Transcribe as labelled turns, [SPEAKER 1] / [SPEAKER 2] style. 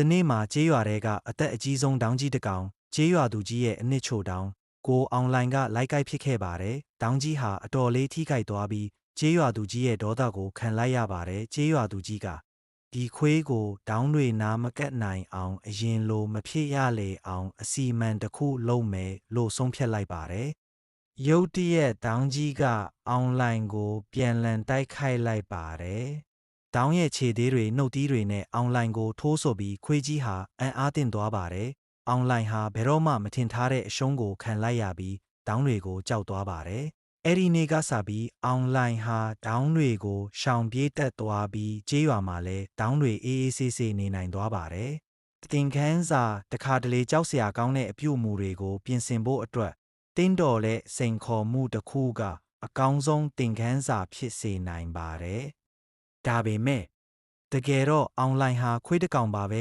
[SPEAKER 1] တနေ့မှာကျေးရွာတဲကအသက်အကြီးဆုံးတောင်ကြီးတစ်ကောင်ကျေးရွာသူကြီးရဲ့အနှစ်ချိုတောင်ကိုအွန်လိုင်းကလိုက်ကိုက်ဖြစ်ခဲ့ပါတယ်။တောင်ကြီးဟာအတော်လေးထိခိုက်သွားပြီးကျေးရွာသူကြီးရဲ့ဒေါသကိုခံလိုက်ရပါတယ်။ကျေးရွာသူကြီးကဒီခွေးကိုတောင်းတွေနာမကတ်နိုင်အောင်အရင်လိုမဖြစ်ရလေအောင်အစီအမံတစ်ခုလုပ်မယ်လို့ဆုံးဖြတ်လိုက်ပါတယ်။ရုတ်တရက်တောင်းကြီးကအွန်လိုင်းကို ပြန်လည်တိုက်ခိုက်လိုက်ပါတယ်။ တောင်းရဲ့ခြေသေးတွေနှုတ်သီးတွေနဲ့အွန်လိုင်းကိုထိုးဆိုပြီးခွေးကြီးဟာအံ့အားသင့်သွားပါတယ်။အွန်လိုင်းဟာဘယ်တော့မှမထင်ထားတဲ့အရှုံးကိုခံလိုက်ရပြီးတောင်းတွေကိုကြောက်သွားပါတယ်။အဲ့ဒီနေ့ကစပြီးအွန်လိုင်းဟာတောင်းတွေကိုရှောင်ပြေးတက်သွားပြီးကျေးရွာမှာလည်းတောင်းတွေအေးအေးဆေးဆေးနေနိုင်သွားပါတယ်။တင်ခန်းစာတခါတလေကြောက်စရာကောင်းတဲ့အပြုအမူတွေကိုပြင်ဆင်ဖို့အတွက်တင်းတော်တဲ့စိန်ခေါ်မှုတစ်ခုကအကောင်းဆုံးတင်ခန်းစာဖြစ်စေနိုင်ပါတယ်။ ဒါပေမဲ့တကယ်တော့အွန်လိုင်းဟာခွေးတစ်ကောင်ပါပဲ